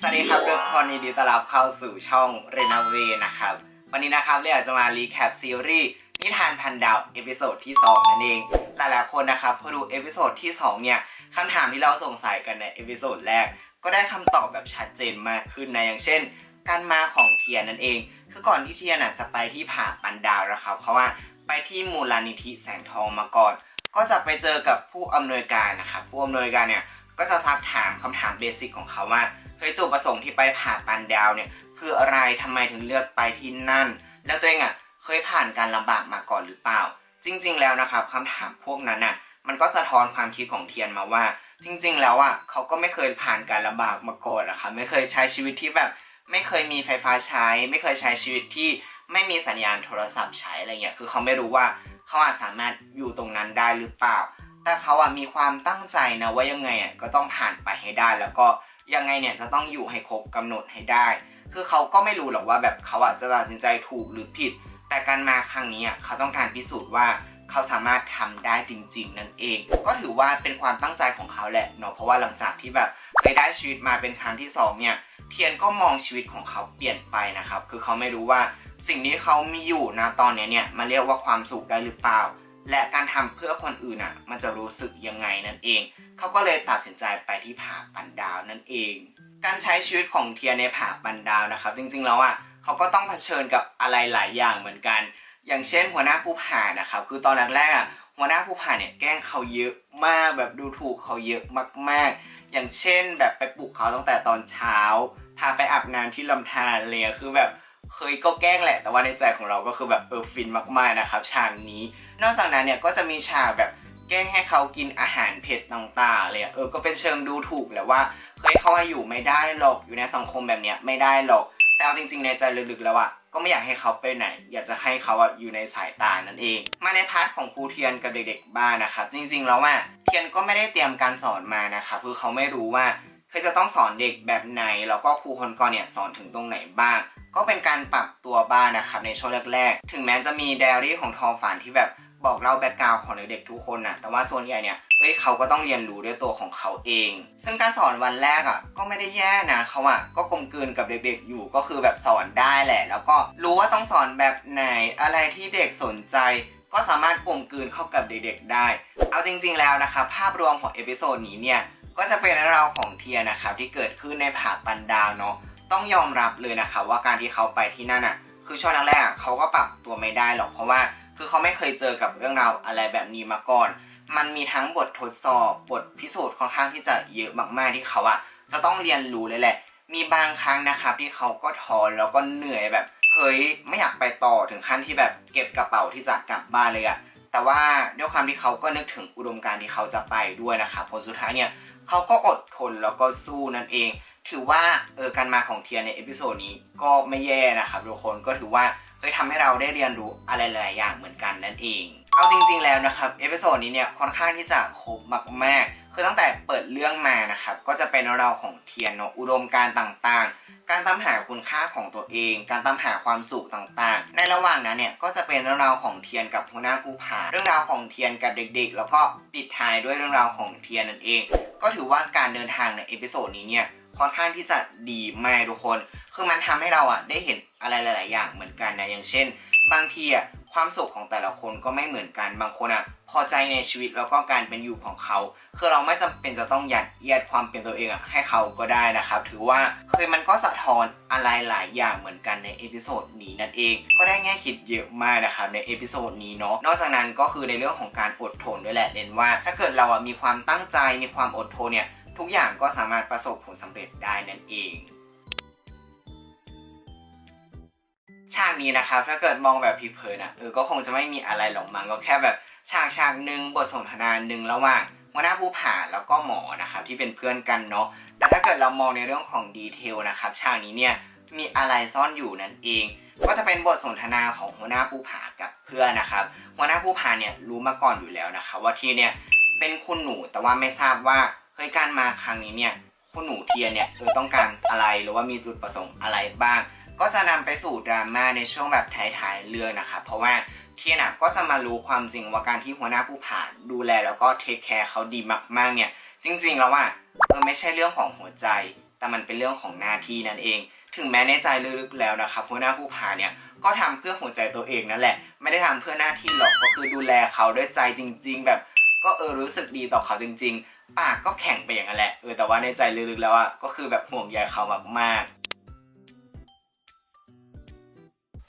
สวัสดีครับทุกคนยินดีต้อนรับเข้าสู่ช่องเรนาเวนะครับ วันนี้นะครับเราอยากจะมารีแคปซีรีส์นิทานพันดาวเอพิโซดที่ 2 นั่นเอง หลายๆคนนะครับพอดูเอพิโซดที่ 2 เนี่ยคำถามที่เราสงสัยกันในเอพิโซดแรก ก็ได้คำตอบแบบชัดเจนมากขึ้นนะอย่างเช่น การมาของเทียนนั่นเอง คือก่อนที่เทียนจะไปที่ผาปันดาวนะครับเพราะว่าไปที่มูลนิธิแสงทองมาก่อน ก็จะไปเจอกับผู้อำนวยการนะครับผู้อำนวยการเนี่ยก็จะซักถามคำถามเบสิกของเขาว่า เฮ้ยจุดประสงค์ที่ไปผ่าปันดาวเนี่ยเพื่ออะไรทำไมถึงเลือกไปที่นั่น แล้วตัวเองอะเคยผ่านการลำบากมาก่อนหรือเปล่า จริง ๆ แล้วนะครับคำถามพวกนั้นน่ะมันก็สะท้อนความคิดของเทียนมาว่า จริง ๆ แล้วอะเขาก็ไม่เคยผ่านการลำบากมาก่อนนะครับไม่เคยใช้ชีวิตที่แบบ ไม่เคยมีไฟฟ้าใช้ ไม่เคยใช้ชีวิตที่ไม่มีสัญญาณโทรศัพท์ใช้อะไรเงี้ยคือเขาไม่รู้ว่าเขาอาจสามารถอยู่ตรงนั้นได้หรือเปล่า แต่เขาอะมีความตั้งใจนะว่ายังไงอะก็ต้องผ่านไปให้ได้แล้วก็ ยังไงเนี่ยจะต้องอยู่ให้ครบกำหนดให้ได้ คือเขาก็ไม่รู้หรอกว่าแบบเขาอะจะตัดสินใจถูกหรือผิด แต่การมาครั้งนี้อะเขาต้องการพิสูจน์ว่าเขาสามารถทำได้จริง ๆ นั่นเอง ก็ถือว่าเป็นความตั้งใจของเขาแหละเนาะเพราะว่าหลังจากที่แบบเคยได้ชีวิตมาเป็นครั้งที่สองเนี่ยเทียนก็มองชีวิตของเขาเปลี่ยนไปนะครับ คือเขาไม่รู้ว่าสิ่งที่เขามีอยู่นะตอนนี้เนี่ยมันเรียกว่าความสุขได้หรือเปล่า และการทำเพื่อคนอื่นอะ มันจะรู้สึกยังไงนั่นเอง เขาก็เลยตัดสินใจไปที่ผาปันดาวนั่นเอง การใช้ชีวิตของเทียในผาปันดาวนะครับ จริงๆแล้วอะเขาก็ต้องเผชิญกับอะไรหลายอย่างเหมือนกัน อย่างเช่น หัวหน้าผู้ผ่านะครับ คือตอนแรกอะหัวหน้าผู้ผ่าเนี่ยแกล้งเขาเยอะมากแบบดูถูกเขาเยอะมาก ๆ อย่างเช่นแบบไปปลุกเขาตั้งแต่ตอนเช้า พาไปอาบน้ำที่ลำธารอะไรเลยคือแบบ เคยก็แกล้งแหละ แต่ว่าในใจของเราก็คือแบบเออฟินมากๆนะครับฉากนี้ นอกจากนั้นเนี่ยก็จะมีฉากแบบแกล้งให้เขากินอาหารเผ็ดต่างๆเลยเออก็เป็นเชิงดูถูกแหละว่าเฮ้ยเขาอยู่ไม่ได้หรอกอยู่ในสังคมแบบเนี้ยไม่ได้หรอก แต่เอาจริง ๆ ในใจลึกๆแล้วอะก็ไม่อยากให้เขาไปไหน อยากจะให้เขาอะอยู่ในสายตานั่นเอง มาในพาร์ทของครูเทียนกับเด็ก ๆ บ้านนะครับจริงๆแล้วอะเทียนก็ไม่ได้เตรียมการสอนมานะครับคือเขาไม่รู้ว่า อจะต้องสอนเด็กแบบไหน แล้วก็ครูคนก่อนเนี่ยสอนถึงตรงไหนบ้าง ก็เป็นการปรับตัวบ้างนะครับในช่วงแรกๆ ถึงแม้จะมีไดอารี่ของทอฝันที่แบบบอกเล่าแบ็กกราวของเด็กๆทุกคนนะแต่ว่าส่วนใหญ่เนี่ยเฮ้ยเขาก็ต้องเรียนรู้ด้วยตัวของเขาเอง ซึ่งการสอนวันแรกอะก็ไม่ได้แย่นะเขาอะก็กลมกลืนกับเด็กๆอยู่ก็คือแบบสอนได้แหละ แล้วก็รู้ว่าต้องสอนแบบไหนอะไรที่เด็กสนใจ ก็สามารถกลมกลืนเข้ากับเด็กๆได้ เอาจริง ๆแล้วนะครับภาพรวมของเอพิโซดนี้เนี่ย ก็จะเป็นเรื่องราวของเทียนะครับที่เกิดขึ้นในผาปันดาวเนาะต้องยอมรับเลยนะครับว่าการที่เขาไปที่นั่นอะคือช่วงแรกๆเขาก็ปรับตัวไม่ได้หรอกเพราะว่า คือเขาไม่เคยเจอกับเรื่องราวอะไรแบบนี้มาก่อน มันมีทั้งบททดสอบบทพิสูจน์ค่อนข้างที่จะเยอะมากๆที่เขาอะจะต้องเรียนรู้เลยแหละ มีบางครั้งนะครับที่เขาก็ท้อแล้วก็เหนื่อยแบบเฮ้ยไม่อยากไปต่อถึงขั้นที่แบบเก็บกระเป๋าที่จะกลับบ้านเลยอะ แต่ว่าด้วยความที่เขาก็นึกถึงอุดมการณ์ที่เขาจะไปด้วยนะครับผลสุดท้ายเนี่ยเขาก็อดทนแล้วก็สู้นั่นเอง ถือว่าเออการมาของเทียนในเอพิโซดนี้ก็ไม่แย่นะครับทุกคนก็ถือว่าเฮ้ยทำให้เราได้เรียนรู้อะไรหลายอย่างเหมือนกันนั่นเอง เอาจริงๆแล้วนะครับเอพิโซดนี้เนี่ยค่อนข้างที่จะครบมากๆคือตั้งแต่เปิดเรื่องมานะครับ ก็จะเป็นเราของเทียนเนาะอุดมการต่างๆ การตามหาคุณค่าของตัวเอง การตามหาความสุขต่างๆ ในระหว่างนั้นเนี่ยก็จะเป็นเรื่องราวของเทียนกับหัวหน้าผู้ผาเรื่องราวของเทียนกับเด็ก ๆ แล้วก็ปิดท้ายด้วยเรื่องราวของเทียนนั่นเอง ก็ถือว่าการเดินทางในเอพิโซดนี้เนี่ยค่อนข้างที่จะดีมากทุกคน คือมันทำให้เราอะได้เห็นอะไรหลาย ๆ อย่างเหมือนกันนะอย่างเช่น บางทีอะ ความสุขของแต่ละคนก็ไม่เหมือนกันบางคนอะพอใจในชีวิตแล้วก็การเป็นอยู่ของเขา คือเราไม่จำเป็นจะต้องยัดเยียดความเป็นตัวเองอะให้เขาก็ได้นะครับ ถือว่าเคยมันก็สะท้อนอะไรหลายอย่างเหมือนกันในเอพิโซดนี้นั่นเอง ก็ได้แง่คิดเยอะมากนะครับในเอพิโซดนี้เนาะนอกจากนั้นก็คือในเรื่องของการอดทนด้วยแหละเน้นว่า ถ้าเกิดเราอะมีความตั้งใจมีความอดทนเนี่ยทุกอย่างก็สามารถประสบผลสำเร็จได้นั่นเอง ฉากนี้นะครับ ถ้าเกิดมองแบบผิวเผินอะเออก็คงจะไม่มีอะไรหรอกมั้งก็แค่แบบฉากฉากหนึ่งบทสนทนาหนึ่งระหว่างหัวหน้าผู้ผ่าแล้วก็หมอนะครับที่เป็นเพื่อนกันเนาะแต่ถ้าเกิดเรามองในเรื่องของดีเทลนะครับฉากนี้เนี่ยมีอะไรซ่อนอยู่นั่นเอง ก็จะเป็นบทสนทนาของหัวหน้าผู้ผ่ากับเพื่อนนะครับหัวหน้าผู้ผ่าเนี่ยรู้มาก่อนอยู่แล้วนะครับว่าที่เนี่ยเป็นคุณหนูแต่ว่าไม่ทราบว่าเฮ้ยการมาครั้งนี้เนี่ยคุณหนูเทียนเนี่ยเออต้องการอะไรหรือว่ามีจุดประสงค์อะไรบ้าง ก็จะนำไปสู่ดราม่าในช่วงแบบท้ายๆเรื่องนะครับเพราะว่าเทียนอะก็จะมารู้ความจริงว่าการที่หัวหน้าผู้ผ่านดูแลแล้วก็เทคแคร์เขาดีมากๆเนี่ย จริงๆแล้วอะเออไม่ใช่เรื่องของหัวใจ แต่มันเป็นเรื่องของหน้าที่นั่นเอง ถึงแม้ในใจลึกๆแล้วนะครับหัวหน้าผู้พานเนี่ยก็ทำเพื่อหัวใจตัวเองนั่นแหละ ไม่ได้ทำเพื่อหน้าที่หรอกก็คือดูแลเขาด้วยใจจริง ๆ แบบก็เออรู้สึกดีต่อเขาจริง ๆ ปากก็แข็งไปอย่างนั้นแหละเออแต่ว่าในใจลึกๆแล้วอะก็คือแบบห่วงใยเขามากๆ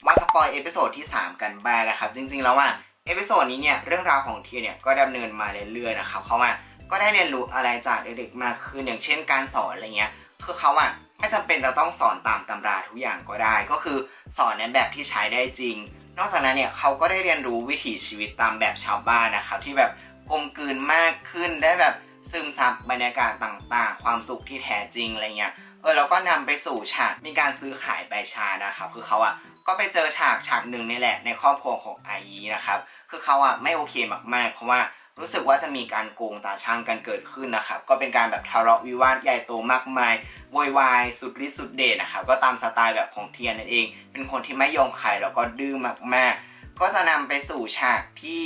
มาสปอยเอพิโซดที่ 3 กันบ้างนะครับ จริงๆ แล้วว่าเอพิโซดนี้เนี่ยเรื่องราวของเทียเนี่ยก็ดำเนินมาเรื่อยๆนะครับเขาว่าก็ได้เรียนรู้อะไรจากเด็กๆมากขึ้นอย่างเช่นการสอนอะไรเงี้ยคือเขาอะไม่จำเป็นจะต้องสอนตามตำราทุกอย่างก็ได้ ก็คือสอนในแบบที่ใช้ได้จริง นอกจากนั้นเนี่ยเขาก็ได้เรียนรู้วิถีชีวิตตามแบบชาวบ้านนะครับที่แบบกลมกลืนมากขึ้นได้แบบซึมซับบรรยากาศต่างๆ ความสุขที่แท้จริงอะไรเงี้ยเออแล้วก็นำไปสู่ฉากมีการซื้อขายใบชานะครับคือเขาอะ ก็ไปเจอฉากฉากหนึ่งนี่แหละในครอบครัวของไอยีนะครับคือเขาอะไม่โอเคมากๆ เพราะว่ารู้สึกว่าจะมีการโกงตาช่างกันเกิดขึ้นนะครับก็เป็นการแบบทะเลาะวิวาทใหญ่โตมากมายโวยวายสุดฤทธิ์สุดเดชนะครับก็ตามสไตล์แบบของเทียนนั่นเอง เป็นคนที่ไม่ยอมใครแล้วก็ดื้อมากๆ ก็จะนำไปสู่ฉากที่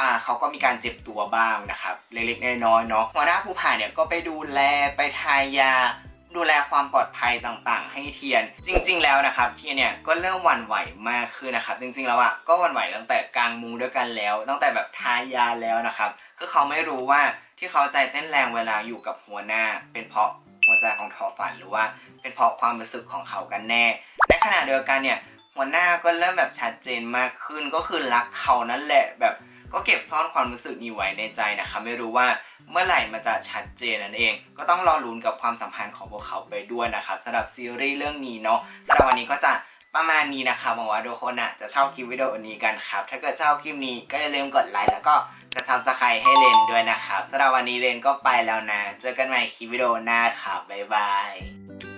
อ่าเขาก็มีการเจ็บตัวบ้างนะครับ เล็กๆน้อยๆเนาะหัวหน้าผู้ผ่าเนี่ยก็ไปดูแลไปทายา ดูแลความปลอดภัยต่างๆ ให้เทียน จริง ๆ แล้วนะครับเทียนเนี่ยก็เริ่มหวั่นไหวมากขึ้นนะครับ จริง ๆ แล้วอะก็หวั่นไหวตั้งแต่กลางมุงด้วยกันแล้ว ตั้งแต่แบบทายาแล้วนะครับคือเขาไม่รู้ว่าที่เขาใจเต้นแรงเวลาอยู่กับหัวหน้า เป็นเพราะหัวใจของทอฝันหรือว่า เป็นเพราะความรู้สึกของเขากันแน่ในขณะเดียวกันเนี่ยหัวหน้าก็เริ่มแบบชัดเจนมากขึ้นก็คือรักเขานั่นแหละแบบก็เก็บซ่อนความรู้สึกนี้ไว้ในใจนะคะไม่รู้ว่า เมื่อไหร่มันจะชัดเจนนั่นเอง ก็ต้องรอลุ้นกับความสัมพันธ์ของพวกเขาไปด้วยนะครับสำหรับซีรีส์เรื่องนี้เนาะสำหรับวันนี้ก็จะประมาณนี้นะคะหวังว่าทุกคนอะจะชอบคลิปวิดีโอนี้กันครับ ถ้าเกิดชอบคลิปนี้ก็อย่าลืมกดไลค์แล้วก็กระทำสไครให้เลนด้วยนะครับสำหรับวันนี้เลนก็ไปแล้วนะ เจอกันใหม่คลิปวิดีโอหน้าครับบ๊ายบาย